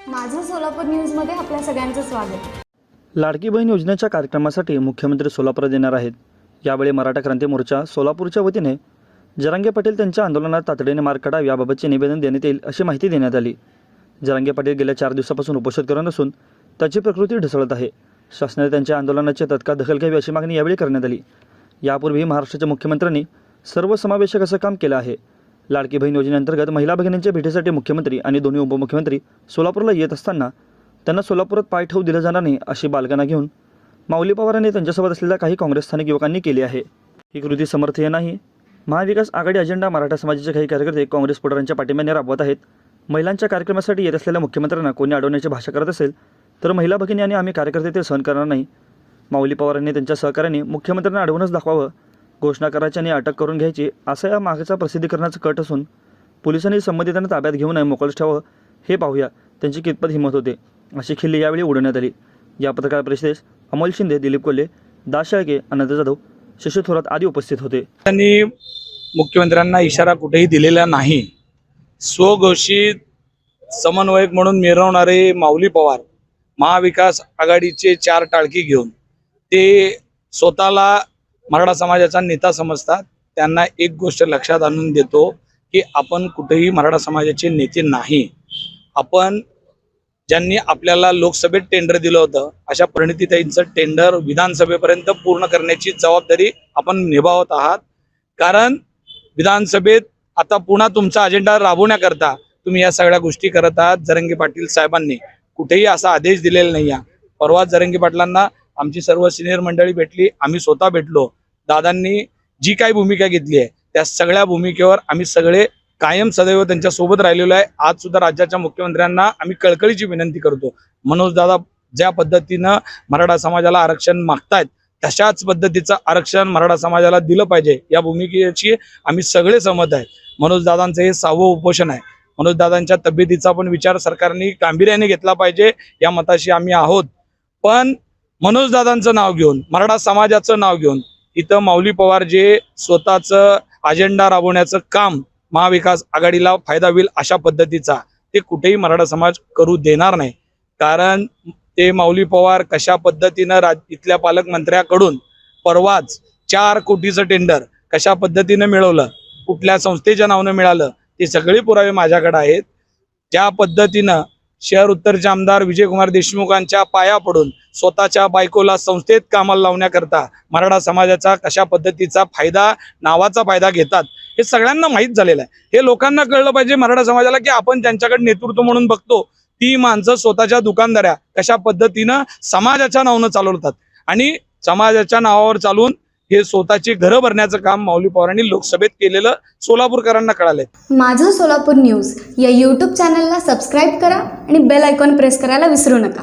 सोलापूर न्यूजमध्ये आपल्या सगळ्यांचं स्वागत. लाडकी बहीण योजनेच्या कार्यक्रमासाठी मुख्यमंत्री सोलापुरात येणार आहेत. यावेळी मराठा क्रांती मोर्चा सोलापूरच्या वतीने जरांगे पाटील त्यांच्या आंदोलनात तातडीने मार्ग काढावा याबाबतचे निवेदन देण्यात येईल अशी माहिती देण्यात आली. जरांगे पाटील गेल्या चार दिवसापासून उपोषण करत असून त्याची प्रकृती ढसळत आहे. शासनाने त्यांच्या आंदोलनाची तत्काळ दखल घ्यावी अशी मागणी यावेळी करण्यात आली. यापूर्वी महाराष्ट्राच्या मुख्यमंत्र्यांनी सर्वसमावेशक असं काम केलं आहे. लाडकी बहीण योजनेअंतर्गत महिला भगिनींच्या भेटीसाठी मुख्यमंत्री आणि दोन्ही उपमुख्यमंत्री सोलापूरला येत असताना त्यांना सोलापुरात पाय ठेवू दिलं जाणार नाही अशी बालगणा घेऊन माऊली पवारांनी त्यांच्यासोबत असलेल्या काही काँग्रेस स्थानिक युवकांनी केली आहे. ही कृती समर्थीय नाही. महाविकास आघाडी अजेंडा मराठा समाजाचे काही कार्यकर्ते काँग्रेस पुढाऱ्यांच्या पाठिंब्याने राबवत आहेत. महिलांच्या कार्यक्रमासाठी येत असलेल्या मुख्यमंत्र्यांना कोणी अडवण्याची भाषा करत असेल तर महिला भगिनी आणि आम्ही कार्यकर्ते ते सहन करणार नाही. माऊली पवारांनी त्यांच्या सहकार्याने मुख्यमंत्र्यांना अडवूनच दाखवावं घोषणा करायची आणि अटक करून घ्यायची असा या मागचा प्रसिद्धीकरणाचं कट असून पोलिसांनी संबंधितांना ताब्यात घेऊ नये मोकळच ठेवावं हे पाहूया. त्यांची कितपत हिंमत होते? अशी खिल्ली यावेळी उडवण्यात आली. या पत्रकार परिषदेस अमोल शिंदे दिलीप कोल्हे दास शेळके अनंत जाधव शशी थोरात आदी उपस्थित होते. त्यांनी मुख्यमंत्र्यांना इशारा कुठेही दिलेला नाही. स्वघोषित समन्वयक म्हणून मिरवणारे माऊली पवार महाविकास आघाडीचे चार टाळकी घेऊन ते स्वतःला मराठा समाजाचा नेता समजतात. त्यांना एक गोष्ट लक्षात आणून देतो की आपण कुठेही मराठा समाजाचे नेते नाही. आपण ज्यांनी आपल्याला लोकसभेत टेंडर दिलं होतं अशा परिणितीताईंचं टेंडर विधानसभेपर्यंत पूर्ण करण्याची जबाबदारी आपण निभावत आहात. कारण विधानसभेत आता पुन्हा तुमचा अजेंडा राबवण्याकरता तुम्ही या सगळ्या गोष्टी करत आहात जरंगे पाटील साहेबांनी. कुठेही असा आदेश दिलेला नाही आहे परवा जरंगे पाटलांना आमची सर्व सिनियर मंडळी भेटली आम्ही स्वतः भेटलो. दादांनी जी काही भूमिका घेतली आहे त्या सगळ्या भूमिकेवर आम्ही सगळे कायम सदैव त्यांच्यासोबत राहिलेलो आहे. आज सुद्धा राज्याच्या मुख्यमंत्र्यांना आम्ही कळकळीची विनंती करतो. मनोज दादा ज्या पद्धतीनं मराठा समाजाला आरक्षण मागतायत तशाच पद्धतीचं आरक्षण मराठा समाजाला दिलं पाहिजे या भूमिकेची आम्ही सगळे सहमत आहे. मनोज दादांचं हे सहावं उपोषण आहे. मनोज दादांच्या तब्येतीचा पण विचार सरकारने गांभीर्याने घेतला पाहिजे या मताशी आम्ही आहोत. पण मनोज दादांचं नाव घेऊन मराठा समाजाचं नाव घेऊन इथं माऊली पवार जे स्वतःचं अजेंडा राबवण्याचं काम महाविकास आघाडीला फायदा होईल अशा पद्धतीचा ते कुठेही मराठा समाज करू देणार नाही. कारण ते माऊली पवार कशा पद्धतीनं राज इथल्या पालकमंत्र्याकडून परवाच चार कोटीचं टेंडर कशा पद्धतीनं मिळवलं कुठल्या संस्थेच्या नावानं मिळालं ते सगळे पुरावे माझ्याकडे आहेत. ज्या पद्धतीनं शहर उत्तरचे आमदार विजयकुमार देशमुखांच्या पाया पडून स्वतःच्या बायकोला संस्थेत कामाला लावण्याकरता मराठा समाजाचा कशा पद्धतीचा फायदा नावाचा फायदा घेतात हे सगळ्यांना माहीत झालेलं आहे. हे लोकांना कळलं पाहिजे मराठा समाजाला की आपण त्यांच्याकडे नेतृत्व म्हणून बघतो. ती माणसं स्वतःच्या दुकानदाऱ्या कशा पद्धतीनं समाजाच्या नावानं चालवतात. आणि समाजाच्या नावावर चालून हे स्वतःची घरं भरण्याचं काम माऊली पवारांनी लोकसभेत केलेलं सोलापूरकरांना कळालंय. माझं सोलापूर न्यूज या यूट्यूब चॅनलला सबस्क्राईब करा आणि बेल आयकॉन प्रेस करायला विसरू नका.